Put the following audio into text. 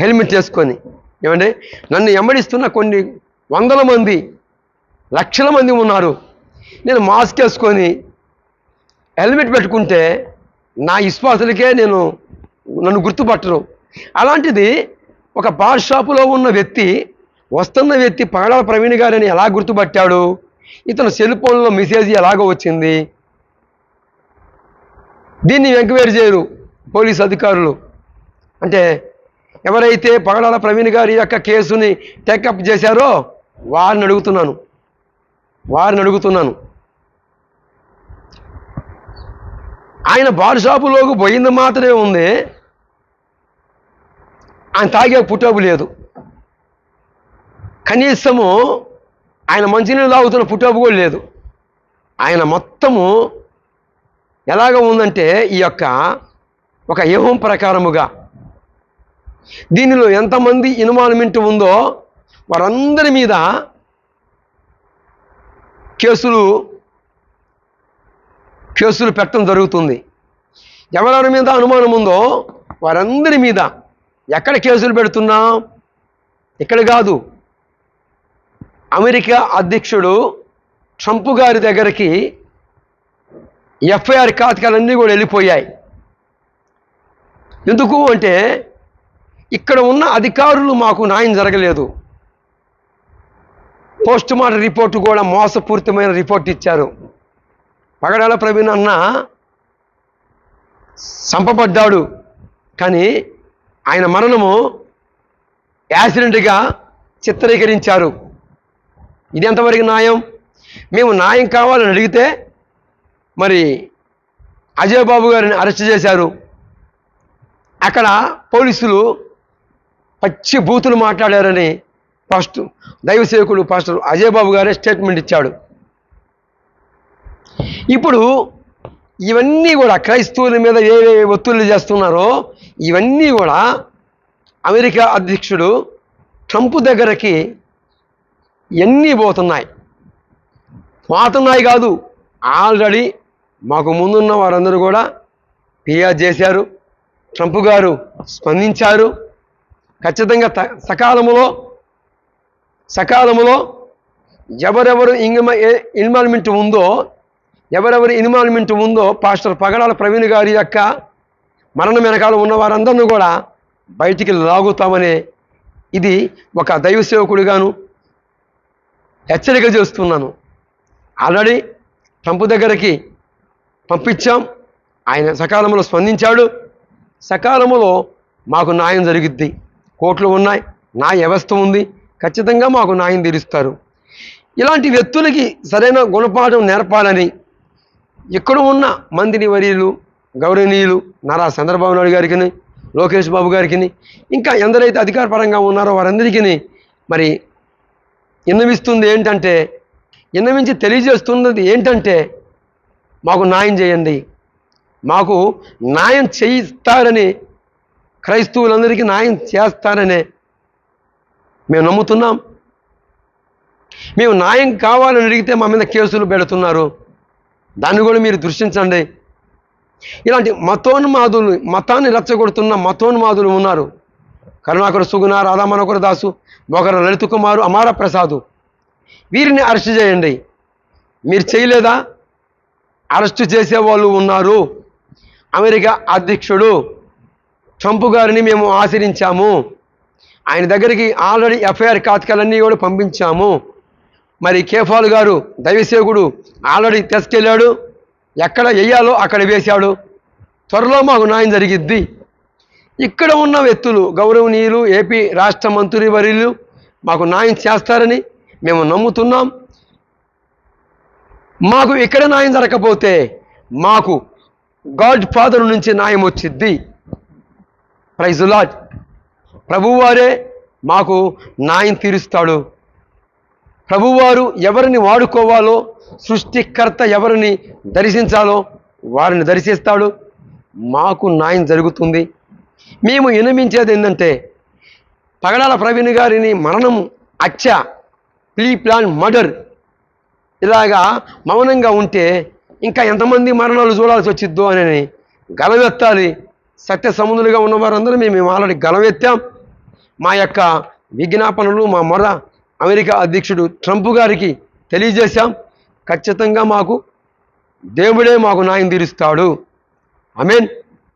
Helmet వేసుకొని ఏమండి? నన్ను ఎమ్మడిస్తున్న కొన్ని వందల మంది లక్షల మంది ఉన్నారు. నేను మాస్క్ వేసుకొని హెల్మెట్ పెట్టుకుంటే నా విశ్వాసులకే నేను నన్ను గుర్తుపట్టరు. అలాంటిది ఒక బార్ షాపులో ఉన్న వ్యక్తి వస్తున్న వ్యక్తి పగడాల ప్రవీణ్ గారని ఎలా గుర్తుపట్టాడు? ఇతను సెల్ ఫోన్లో మెసేజ్ ఎలాగో వచ్చింది? దీన్ని ఎంక్వైరీ చేయరు పోలీస్ అధికారులు. అంటే ఎవరైతే పగడాల ప్రవీణ్ గారి యొక్క కేసుని టేకప్ చేశారో వారిని అడుగుతున్నాను. వారిని అడుగుతున్నాను. ఆయన బార్ షాపులోకి పోయింది మాత్రమే ఉంది. ఆయన తాగే పుట్టబు లేదు. కనీసము ఆయన మంచినీళ్ళు తాగుతున్న పుట్టబు కూడా లేదు. ఆయన మొత్తము ఎలాగ ఉందంటే ఈ యొక్క ఒక వ్యూహం ప్రకారముగా దీనిలో ఎంతమంది ఇన్వాల్వ్మెంట్ ఉందో వారందరి మీద కేసులు కేసులు పెట్టడం జరుగుతుంది. ఎవరెవరి మీద అనుమానం ఉందో వారందరి మీద ఎక్కడ కేసులు పెడుతున్నాం ఇక్కడ కాదు. అమెరికా అధ్యక్షుడు ట్రంప్ గారి దగ్గరికి ఎఫ్ఐఆర్ కాతకాలన్నీ కూడా వెళ్ళిపోయాయి. ఎందుకు అంటే ఇక్కడ ఉన్న అధికారులు మాకు న్యాయం జరగలేదు. పోస్ట్ మార్టం రిపోర్టు కూడా మోసపూరితమైన రిపోర్ట్ ఇచ్చారు. పగడాల ప్రవీణ్ అన్న చంపబడ్డాడు. కానీ ఆయన మరణము యాక్సిడెంట్గా చిత్రీకరించారు. ఇది ఎంతవరకు న్యాయం? మేము న్యాయం కావాలని అడిగితే మరి అజయ్ బాబు గారిని అరెస్ట్ చేశారు. అక్కడ పోలీసులు పచ్చి బూతులు మాట్లాడారని ఫస్ట్ దైవసేవకుడు పాస్టర్ అజయ్ బాబు గారే స్టేట్మెంట్ ఇచ్చాడు. ఇప్పుడు ఇవన్నీ కూడా క్రైస్తవుల మీద ఏవే ఒత్తిళ్ళు చేస్తున్నారో ఇవన్నీ కూడా అమెరికా అధ్యక్షుడు ట్రంప్ దగ్గరకి ఎన్ని పోతున్నాయి? పోతున్నాయి కాదు. ఆల్రెడీ మాకు ముందున్న వారందరూ కూడా ఫిర్యాదు చేశారు. ట్రంప్ గారు స్పందించారు. ఖచ్చితంగా త- సకాలములో సకాలములో ఎవరెవరు ఇంగమ ఇన్వాల్వ్మెంట్ ఉందో ఎవరెవరి ఇన్వాల్వ్మెంట్ ఉందో పాస్టర్ పగడాల ప్రవీణ్ గారి యొక్క మరణం వెనకాల ఉన్న వారందరినీ కూడా బయటికి లాగుతామనే ఇది ఒక దైవ సేవకుడిగాను హెచ్చరిక చేస్తున్నాను. ఆల్రెడీ ట్రంప్ దగ్గరికి పంపించాం. ఆయన సకాలంలో స్పందించాడు. సకాలంలో మాకు న్యాయం జరిగిద్ది. కోట్లు ఉన్నాయి నా వ్యవస్థ ఉంది ఖచ్చితంగా మాకు న్యాయం తీరుస్తారు. ఇలాంటి వ్యక్తులకి సరైన గుణపాఠం నేర్పాలని ఇక్కడ ఉన్న మంత్రి వర్యులు గౌరవనీయులు నారా చంద్రబాబు నాయుడు గారికి లోకేష్ బాబు గారికి ఇంకా ఎందరైతే అధికారపరంగా ఉన్నారో వారందరికీ మరి విన్నవిస్తుంది ఏంటంటే విన్నవించి తెలియజేస్తున్నది ఏంటంటే మాకు న్యాయం చేయండి. మాకు న్యాయం చేయిస్తారని క్రైస్తవులందరికీ న్యాయం చేస్తారనే మేము నమ్ముతున్నాం. మేము న్యాయం కావాలని అడిగితే మా మీద కేసులు పెడుతున్నారు. దాన్ని కూడా మీరు దృష్టించండి. ఇలాంటి మతోన్మాదులు మతాన్ని రెచ్చగొడుతున్న మతోన్మాదులు ఉన్నారు. కరుణాకర సుగుణ రాధామనోకర దాసు ఒకరు లలిత కుమారు అమార ప్రసాదు. వీరిని అరెస్ట్ చేయండి. మీరు చేయలేదా? అరెస్టు చేసేవాళ్ళు ఉన్నారు. అమెరికా అధ్యక్షుడు ట్రంప్ గారిని మేము ఆశ్రయించాము. ఆయన దగ్గరికి ఆల్రెడీ ఎఫ్ఐఆర్ కాతకాలన్నీ కూడా పంపించాము. మరి కేఫాల్ గారు దైవసేవకుడు ఆల్రెడీ తీసుకెళ్ళాడు. ఎక్కడ వేయాలో అక్కడ వేశాడు. త్వరలో మాకు న్యాయం జరిగిద్ది. ఇక్కడ ఉన్న వ్యక్తులు గౌరవనీయులు ఏపీ రాష్ట్ర మంత్రి వర్యులు మాకు న్యాయం చేస్తారని మేము నమ్ముతున్నాం. మాకు ఇక్కడ న్యాయం జరగకపోతే మాకు గాడ్ ఫాదర్ నుంచి న్యాయం వచ్చిద్ది. ప్రైజ్ ప్రభువారే మాకు న్యాయం తీరుస్తాడు. ప్రభువారు ఎవరిని వాడుకోవాలో సృష్టికర్త ఎవరిని దర్శించాలో వారిని దర్శిస్తాడు. మాకు న్యాయం జరుగుతుంది. మేము వినమించేది ఏంటంటే పగడాల ప్రవీణ్ గారిని మరణం అచ్చ ప్లీ ప్లాన్ మర్డర్ ఇలాగా మౌనంగా ఉంటే ఇంకా ఎంతమంది మరణాలు చూడాల్సి వచ్చిద్దో అని గలవెత్తాలి సత్య సముద్రులుగా ఉన్న వారందరూ మేము ఆల్రెడీ గలవెత్తాం మా యొక్క విజ్ఞాపనలు మా మొర అమెరికా అధ్యక్షుడు ట్రంప్ గారికి తెలియజేశాం. ఖచ్చితంగా మాకు దేవుడే మాకు న్యాయం తీరుస్తాడు. మీన్